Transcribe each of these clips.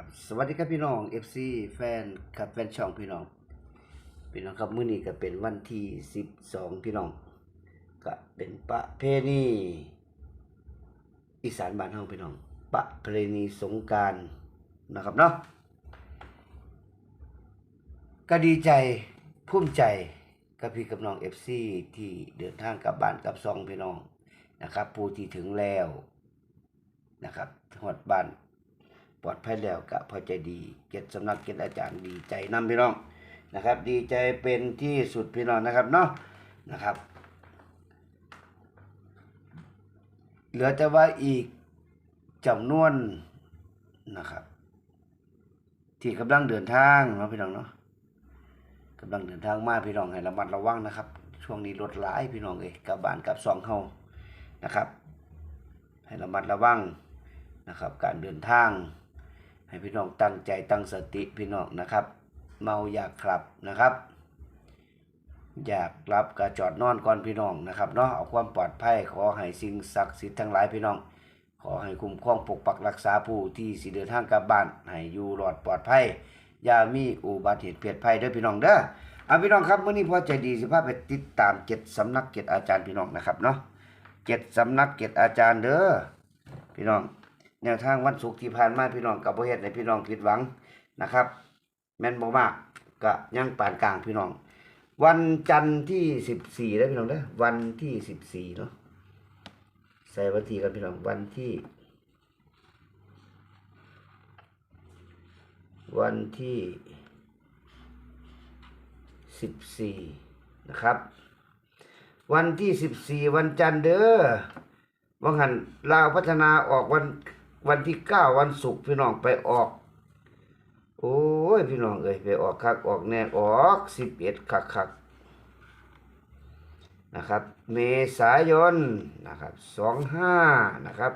ครับสวัสดีครับพี่น้อง FC แฟนครับแฟนช่องพี่น้อง พี่น้องครับมื้อนี้ก็เป็นวันที่ 12 พี่น้องก็เป็นประเพณีอีสานบ้านเฮาพี่น้อง ประเพณีสงการนะครับเนาะก็ดีใจภูมิใจกับพี่กับน้อง FC ที่เดินทางกลับบ้านกลับซองพี่น้องนะครับผู้ที่ถึงแล้วนะครับหอดบ้าน ปลอดภัยแล้วก็พอใจดี เกียรติสำนักเกียรติอาจารย์ดีใจนำพี่น้องนะครับ ดีใจเป็นที่สุดพี่น้องนะครับเนาะนะครับ เหลือแต่ว่าอีกจำนวนนะครับ ที่กำลังเดินทางเนาะพี่น้องเนาะกำลังเดินทางมาพี่น้องให้ระมัดระวังนะครับ ช่วงนี้รถหลายพี่น้องเอ้ยกับบ้านกับซองเฮานะครับ ให้ระมัดระวังนะครับ การเดินทาง ให้พี่น้องตั้งใจตั้งสติพี่น้องนะครับ เมาอยากขับนะครับ อยากรับกระจอดนอนก่อนพี่น้องนะครับเนาะเอาความปลอดภัยขอให้สิ่งศักดิ์สิทธิ์ทั้งหลายพี่น้อง ขอให้คุ้มครองปกปักรักษาผู้ที่สิเดินทางกลับบ้านให้อยู่รอดปลอดภัยอย่ามีอุบัติเหตุเพียดภัยเด้อพี่น้องเด้อเอาพี่น้องครับเมื้อนี้พอใจดีสิพาไปติดตามเจ็ดสำนักเจ็ดอาจารย์พี่น้องนะครับเนาะเจ็ดสำนักเจ็ดอาจารย์เด้อพี่น้อง แนวทางวันศุกร์ที่ผ่านมาพี่น้องกับบ่เฮ็ดให้พี่น้องผิดหวังนะครับ แม่นบ่มากก็ยังปานกลางพี่น้อง วันจันทร์ที่สิบสี่แล้วพี่น้องเด้อวันที่สิบสี่เนาะใส่วันที่กันพี่น้องวันที่ วันที่สิบสี่นะครับ วันที่สิบสี่วันจันทร์เด้อว่าหันลาวพัฒนาออกวัน วันที่เก้าวันศุกร์พี่น้องไปออก โอ้ยพี่น้องเอ้ยไปออกคักออกแน่ออกสิบเอ็ดคักคักนะครับ เมษายนนะครับสองห้านะครับ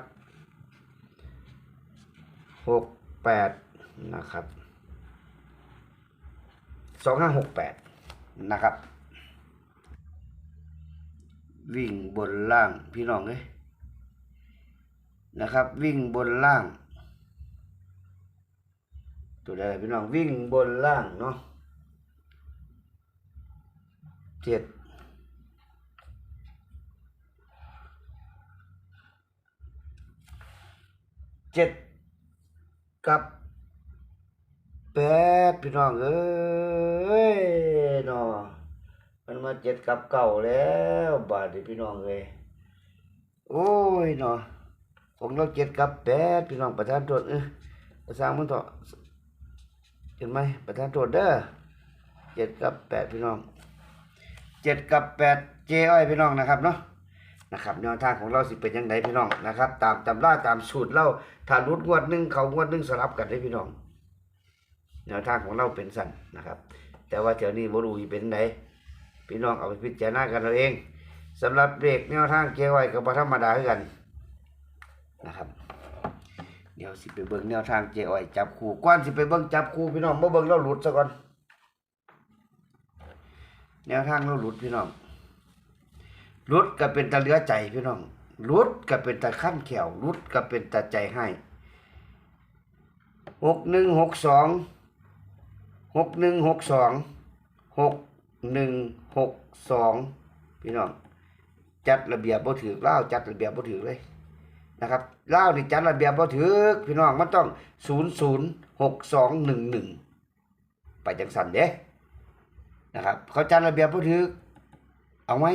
หกแปดนะครับสองห้าหกแปดนะครับ วิ่งบนล่างพี่น้องเอ้ย นะครับ วิ่งบนล่าง ตัวใดพี่น้องวิ่งบนล่างเนาะเจ็ดเจ็ดกับแปดพี่น้องเอ้ยเนาะมันมาเจ็ดกับเก่าแล้ว บาดีพี่น้องเอ้ยโอ้ยเนาะ ของเราเจ็ดกับแปดพี่น้องประธานโทษเออประสร้างมันต่อเห็นไหมประธานโทษเด้อเจ็ดกับแปดพี่น้องเจ็ดกับแปดเจ้อ้อยพี่น้องนะครับเนาะนะครับแนวทางของเราสิเป็นยังไงพี่น้องนะครับ ตามตำราตามสูตรเราถ้ารุดงวดหนึ่งเขางวดหนึ่งสลับกันได้พี่น้อง แนวทางของเราเป็นสั้นนะครับ แต่ว่าเดี๋ยวนี้บรูอีเป็นไหนพี่น้องเอาไปพิจารณากันเราเองสำหรับเบรกแนวทางเจ้อ้อยกับธรรมดาคือกัน นะครับ เดี๋ยวสิไปเบิ่งแนวทางเจอ้อยจับคู่ก่อนสิไปเบิ่งจับคู่พี่น้องบ่อเบิ่งเราหลุดซะก่อน แนวทางเราหลุดพี่น้องหลุดก็เป็นตะเลือใจพี่น้องหลุดก็เป็นตะขั้นแขวหลุดก็เป็นตะใจให้หกหนึ่งหกสองหกหนึ่งหกสองหกหนึ่งหกสองพี่น้องจัดระเบียบบ่ถือเล่าจัดระเบียบบ่ถือเลย นะครับเล่าวนี่จัดระเบียบบ่ถือพี่น้องมันต้องศูนย์ศูนย์หกสองหนึ่งหนึ่งไปจังสันเด้นะครับเขาจัดระเบียบบ่ถือเอาไหม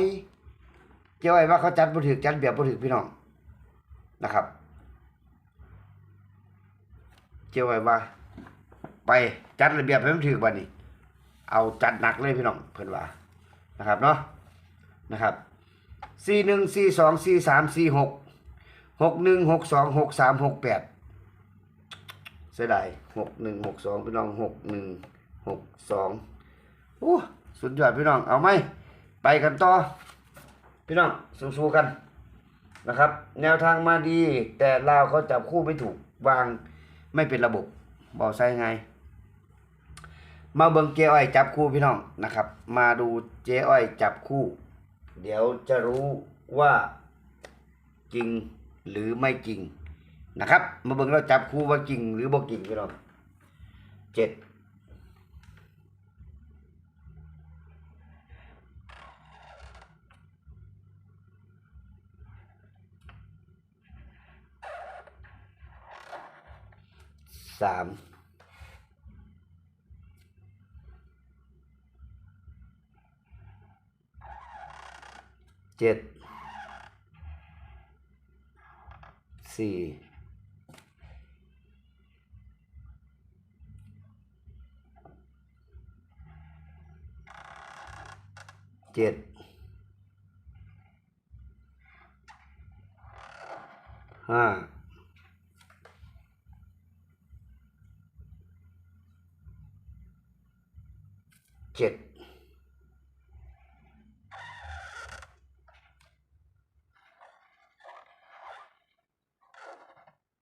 เจ้าไอ้ว่าเขาจัดบ่ถือจัดระเบียบบ่ถือพี่น้องนะครับ เจ้าไอ้ว่า ไปจัดระเบียบให้มันถือบัดนี้ เอาจัดหนักเลยพี่น้องเพิ่นว่านะครับเนาะนะครับสี่หนึ่งสี่สองสี่สามสี่หก หกหนึ่งหกสองหกสามหกแปดเสียดายหกหนึ่งหกสองพี่น้องหกหนึ่งหกสองโอ้สุดยอดพี่น้องเอาไหมไปกันต่อ พี่น้องสู้ๆกันนะครับ แนวทางมาดี แต่ลาวเขาจับคู่ไม่ถูกวางไม่เป็นระบบบอกใช่ไง มาเบิงเจ๊อ้อยจับคู่พี่น้องนะครับ มาดูเจ๊อ้อยจับคู่ เดี๋ยวจะรู้ว่าจริง หรือไม่จริงนะครับ มาเบิ่งเราจับคู่ว่าจริงหรือบ่จริงพี่น้องเจ็ดสามเจ็ด สี่เจ็ดห้าเจ็ด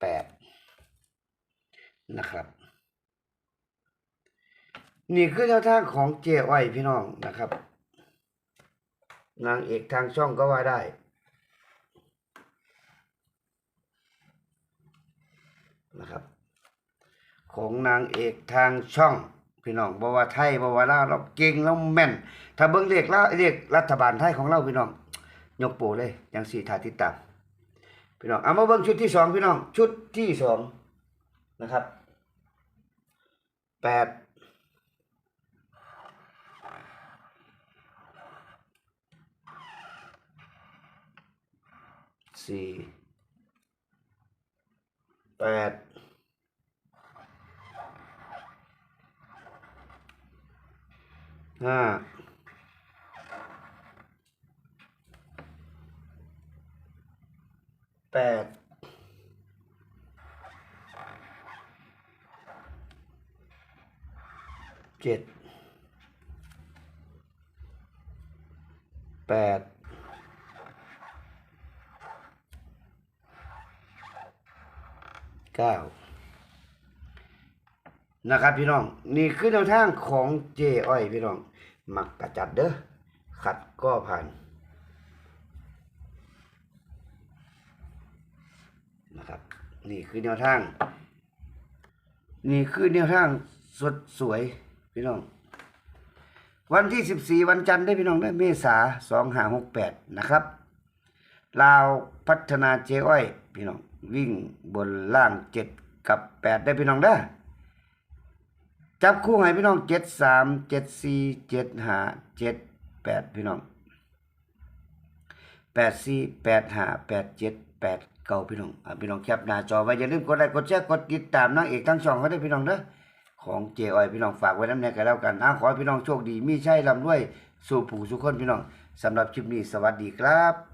แปด นะครับ นี่คือแนวทางของเจอ้อพี่น้องนะครับ นางเอกทางช่องก็ว่าได้ นะครับ ของนางเอกทางช่องพี่น้องบว่าไทยบว่าลาวเราเก่งเราแม่น ถ้าเบิ่งเลขละเลขรัฐบาลไทยของเราพี่น้อง ยกโปเลยยังสี่ถ่าติดตามพี่น้องเอามาเบิ่งชุดที่สองพี่น้องชุดที่สองนะครับ แปดสี่แปดห้าแปด เจ็ดแปดเก้านะครับพี่น้อง นี่คือแนวทางของเจอ้อยพี่น้อง มักกระจัดเด้อขัดก็ผ่านนะครับนี่คือแนวทาง นี่คือแนวทางสดสวย พี่น้อง วันที่14วันจันทร์ได้พี่น้องได้เมษา2568นะครับ ลาวพัฒนาเจ้อ้อย พี่น้อง วิ่งบนล่าง7กับ8ได้พี่น้องเด้จับคู่ให้พี่น้อง73 74 75 78พี่น้อง84 85 87 8เก้าพี่น้องอะพี่น้องแคปหน้าจอไว้อย่าลืมกดไลค์กดแชร์กดติดตามนางเอกทั้งช่องเขาได้พี่น้องเด้อ ของเจอ้อยพี่น้องฝากไว้น้ำแน่กันแล้วกันอ้าขอให้พี่น้องโชคดีมีชัยร่ำรวยสู่ผู้สุขคนพี่น้องสำหรับคลิปนี้สวัสดีครับ